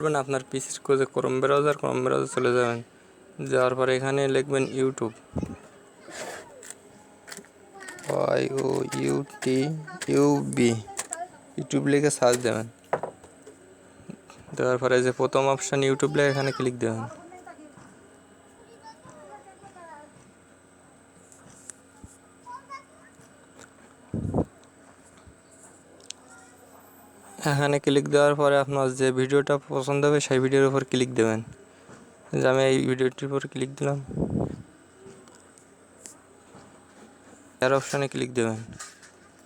করবেন, আপনার পিসির খোঁজে ক্রোম ব্রাউজার ক্রোম ব্রাউজার চলে যাবেন। যাওয়ার পরে এখানে লিখবেন YouTube Y O U T U B YouTube লিখে সার্চ দেবেন। দেওয়ার পরে যে প্রথম অপশান ইউটিউব লিখে এখানে ক্লিক দেবেন। এখানে ক্লিক দেওয়ার পরে আপনার যে ভিডিওটা পছন্দ হবে সেই ভিডিওর উপর ক্লিক দেবেন। যে আমি এই ভিডিওটির উপর ক্লিক দিলাম। এর অপশানে ক্লিক দেবেন।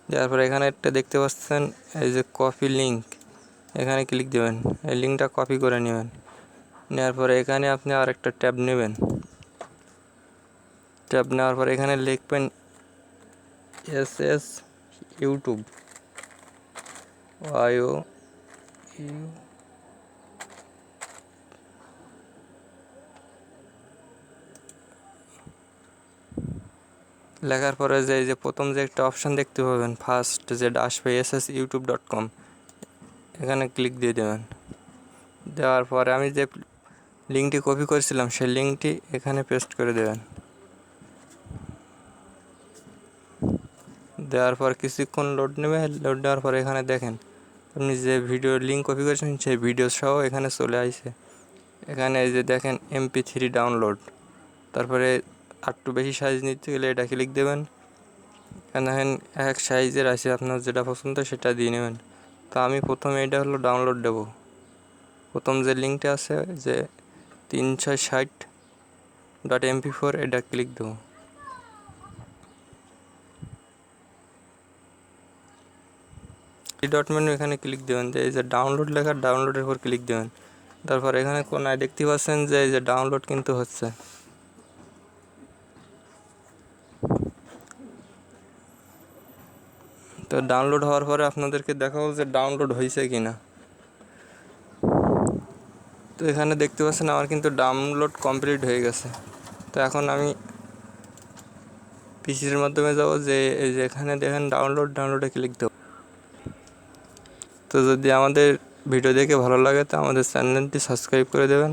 দেওয়ার পরে এখানে একটা দেখতে পাচ্ছেন, এই যে কপি লিঙ্ক এখানে ক্লিক দেবেন। এই লিঙ্কটা কপি করে নেবেন। নেওয়ার পরে এখানে আপনি আর একটা ট্যাব নেবেন। ট্যাব নেওয়ার পরে এখানে লিখবেন S S YouTube Y O U লেখার পরে যে যে প্রথম যে একটা অপশান দেখতে পাবেন ফার্স্ট যেটা আসবে S S YouTube dot com এখানে ক্লিক দিয়ে দেবেন। দেওয়ার পরে আমি যে লিঙ্কটি কপি করেছিলাম, সেই লিঙ্কটি এখানে পেস্ট করে দেবেন। দেওয়ার পর কিছুক্ষণ লোড নেবে লোড নেওয়ার পর এখানে দেখেন আপনি যে ভিডিও লিঙ্ক কপি করেছেন সেই ভিডিও সহ এখানে চলে আসে এখানে এই যে দেখেন এমপি থ্রি ডাউনলোড তারপরে একটু বেশি সাইজ নিতে গেলে এটা ক্লিক দেবেন। দেখেন এক সাইজের আছে, আপনার যেটা পছন্দ সেটা দিয়ে নেবেন। তো আমি প্রথমে এটা হলো ডাউনলোড দেবো। প্রথম যে লিঙ্কটা আছে, যে তিন ছয় ষাট ডট এমপি ফোর এটা ক্লিক দেবো। এই ডট মেনু এখানে ক্লিক দেবেন, যে এই যে ডাউনলোড লেখা ডাউনলোডের উপর ক্লিক দেবেন। তারপর এখানে কোনায় দেখতে পাচ্ছেন যে এই যে ডাউনলোড কিন্তু হচ্ছে। তো ডাউনলোড হওয়ার পরে আপনাদেরকে দেখাবো যে ডাউনলোড হয়েছে কি না তো এখানে দেখতে পাচ্ছেন আমার কিন্তু ডাউনলোড কমপ্লিট হয়ে গেছে। তো এখন আমি পিসির মাধ্যমে যাব, যে এই যে এখানে দেখেন ডাউনলোড ডাউনলোডে ক্লিক দেবো। তো যদি আমাদের ভিডিও দেখে ভালো লাগে তো আমাদের চ্যানেলটি সাবস্ক্রাইব করে দেবেন।